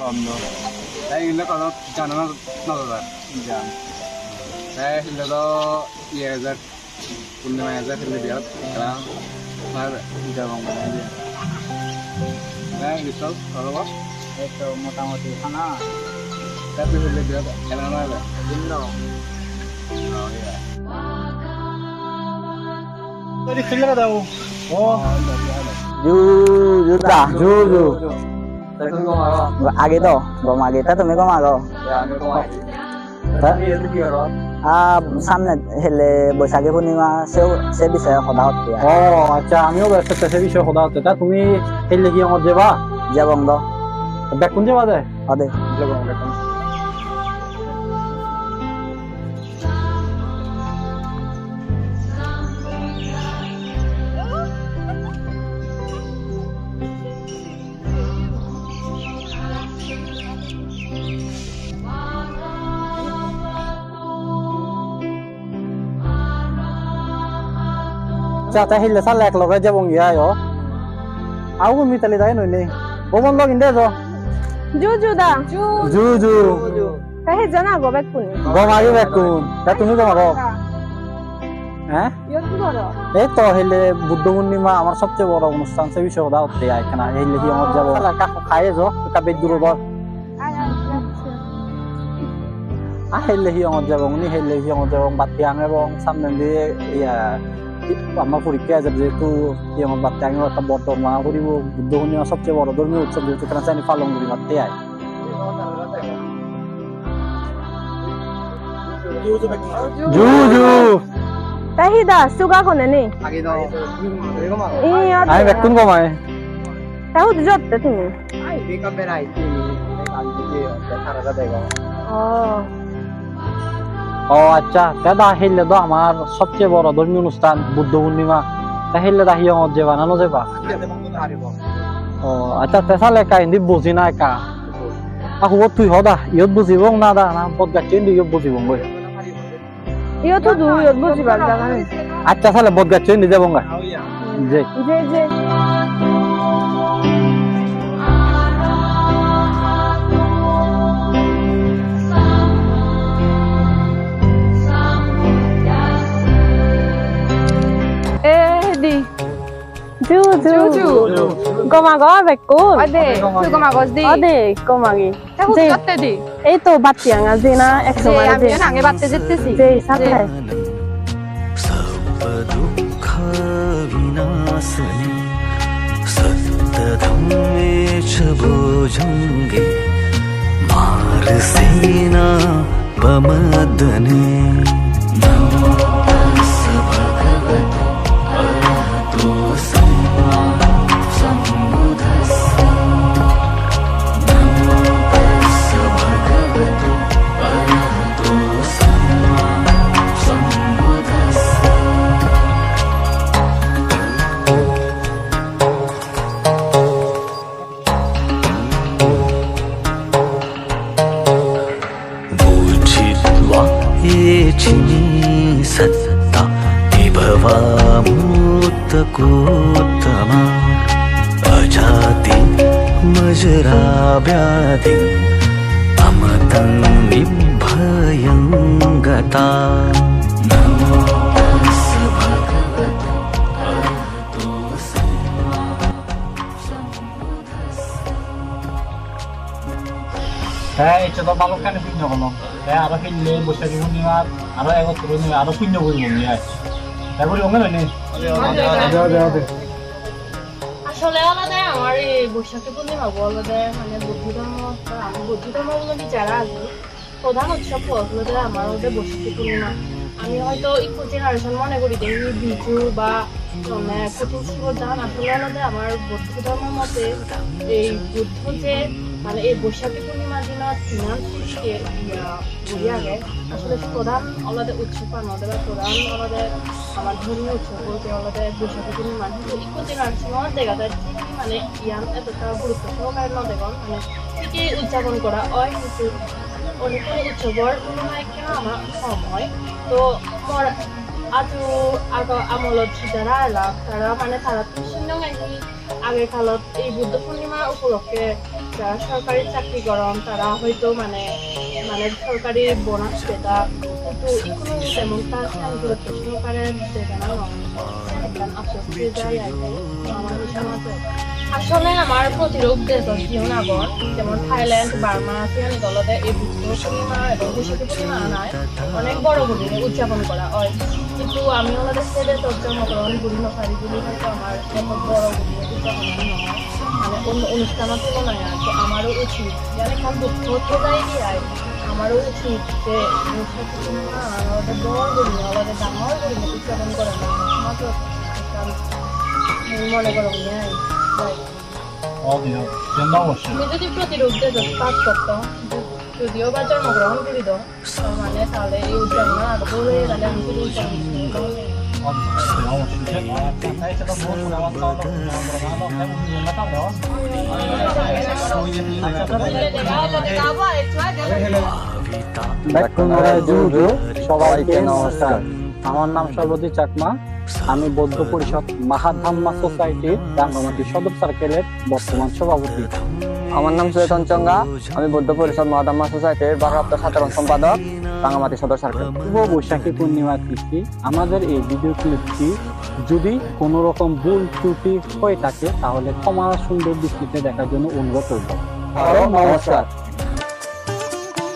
বন্ধ তাই এগুলো কথা জানো না না দাদা জান তাই এগুলো তো ইয়ে হাজার পূর্ণিমা হাজার ফেলে বিয়াত কারণ আর যাব তাই এগুলো করব এই তো মোটামুটি খানা তাই ফেলে বিয়াত কেন না ভিন্ন তৈরি ফেলে দাও ও জু জুতা জু জু তুমি আগো তো গম আগে। তা তুমি গম আগো আমি আহ, সামনে হেলে বৈশাখী পূর্ণিমা সেও সে বিষয়ে সদা হচ্ছে ও আচ্ছা আমিও ব্যস্ত সে বিষয়ে সদা হচ্ছে তা তুমি হেলে কি আমার যাবা? যাবং দ ব্যাগ কোন যাবা দে? অদে আচ্ছা তা হেলে চালে এক লগে যাব গিয়া আয়ো আও কোন মিতালি যাই নই নেই ও মন লগ ইন্দে যো জু জু দা জু জু জু কাহে জানা গো বেক কোনি গম আগে ব্যাগ কোন তা তুমি গম আগো হ্যাঁ ইয়ত কি করো এই তো হেলে বুদ্ধ পূর্ণিমা আমার সবচেয়ে বড় অনুষ্ঠান সে বিষয়ে কথা হচ্ছে এখানে হেলে কি আমার যাব কাকু খাইয়ে যো কাবে দূর দর আয় আয় যাচ্ছে। আ হেলে হি আমার যাব উনি হেলে হি আমার যাব বাতি আঙে এবং সামনে দিয়ে ইয়া আমার পরীক্ষা আছে যেহেতু আমার বাতি আঙে একটা বড় মা করিব বুদ্ধ পূর্ণিমা সবচেয়ে বড় ধর্মীয় উৎসব যেহেতু কেন জানি পালন করি মারতে আয়। সুগা কোনে নি? তুমি কম ই ইয়ত আমি বেকুন কমাই তাহু জতে তুমি। আই মেকআপ এর তুমি কাল দিকে খারাপ দেখো। ও। ও আচ্ছা দাদা হেলে তো আমার সবচেয়ে বড় ধর্মীয় অনুষ্ঠান বুদ্ধ পূর্ণিমা তা হেলে দা হিয়ং যে বানানো যাবা? ও আচ্ছা তেসালে কা হিন্দি বুঝি না কা aku তুই হদা ইয়ত বুঝিব না দা না পদ গাচ্ছি হিন্দি ইয়ত বুঝিব গই ইয়ত দু ইয়ত বুঝিবার জাগা নেই আচ্ছা সালে বদ গাচ্ছি হিন্দি যাব গা যে যে। di. Giù, giù. Giù, giù. Gomago về cô. Ode, tu gomago di. Ode, gomagi. Ta hu katte di. এই তো বাতি আঙা যে না 100 মারা যে। আমি আঙে বাতে যেতেছি। যে সাথে। সর্ব দুঃখ বিনাশিনী সত্য ধম্মে চ ভোজঙ্গে মারসেনা পমদনে ധീശിനി സത്ത വിഭവമൂത്തകൂത്തമ അജാതി മജരാവ്യാധി അമതം വിഭയം ഗതാ Hey, deixa eu dar uma louca no vídeo, mano. হ্যাঁ আরও ফিরলে বৈশাখী পূর্ণিমার আরও একত্র পূর্ণিমা আরও শূন্য করি মনে হয় তাই বলি অঙ্গে হয়নি আসলে আলাদা আমার এই বৈশাখী পূর্ণিমা আলাদা মানে বৌদ্ধ ধর্ম আমি বৌদ্ধ ধর্মাবলম্বী যারা আছে প্রধান উৎসব হচ্ছে আমার ওদের বৈশাখী পূর্ণিমা আমি হয়তো ইকো জেনারেশন মনে করি দেখি বিজু বা মানে শ্রদ্ধান আসলে আলাদা আমার বৌদ্ধ ধর্মের মতে এই বুদ্ধ যে মানে এই বৈশাখী সৃষ্টি বলি আগে আসলে প্রধান আলাদা উৎসব আমাদের প্রধান আলাদা আমার ধর্মীয় উৎসব বলতে আলাদা বৈশাখী পূর্ণিমা কিন্তু ইকো জেনারেশন দেখা যায় মানে ইয়ান এতটা গুরুত্ব সহকারে ন দেখুন মানে ঠিকই উদযাপন করা হয়, কিন্তু অনেক উৎসবর তুলনায় কেন আমার কম হয়। তো আমলত যারা এলা তারা মানে তারা তো শূন্য নাকি আগের কালত এই বুদ্ধ পূর্ণিমা উপলক্ষে যারা সরকারি চাকরি করেন, তারা হয়তো মানে মানে সরকারি বোনাস পেতা কিন্তু এখনও তেমন তার গুরুত্ব সহকারে দেবে না আসলে আমার প্রতিরোধ দেশ জীবন আগর, যেমন থাইল্যান্ড, বার্মা সেখানে দলতে এই বুদ্ধ পূর্ণিমা এবং বৈশাখী পূর্ণিমা আনায় অনেক বড় করে উদযাপন করা হয়। কিন্তু আমি ওনাদের ছেলে জন্মগ্রহণ করি নফারি বলে হয়তো আমার বড় নয় মানে অন্য অনুষ্ঠানের তুলনায় আর কি আমারও উচিত যেন এখন দুঃখ হতে যাই দিয়ায় আমারও উচিত যে আমাদের বড় করি আমাদের ডাঙর করি উদযাপন করে না সমাজত মনে করো অবশ্যই তুমি যদি প্রতিরোধে কাজ করতো যদিও বা জন্মগ্রহণ করিত মানে তাহলে এই উদযাপন আগে বলে তাহলে আমি সবাইকে নমস্কার। আমার নাম সর্বদী চাকমা। আমি বৌদ্ধ পরিষদ মাহাধাম্মা সোসাইটির রাঙ্গামাটি সদর সার্কেলের বর্তমান সভাপতি। আমার নাম চৈতন চঙ্গা আমি বৌদ্ধ পরিষদ মহাদাম্মা সোসাইটির ভারপ্রাপ্ত সাধারণ সম্পাদক রাঙামাটি সদর সার্কেল শুভ বৈশাখী পূর্ণিমা তিথি আমাদের এই ভিডিও ক্লিপটি যদি কোনো রকম ভুল ত্রুটি হয়ে থাকে তাহলে ক্ষমা সুন্দর দৃষ্টিতে দেখার জন্য অনুরোধ করব নমস্কার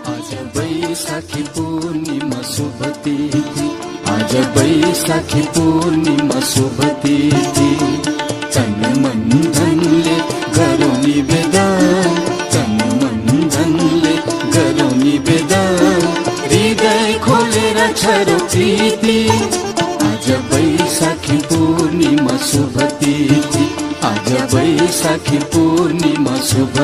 आज बैसाखी पूर्णिमा शुभ तिथि आज बैसाखी पूर्णिमा शुभ तिथि तन मन धनले गरौँ निवेदन तन मन धनले गरौँ निवेदन हृदय खोलेर छरो प्रीति। आज बैसाखी पूर्णिमा शुभ आज बैसाखी पूर्णिमा शुभ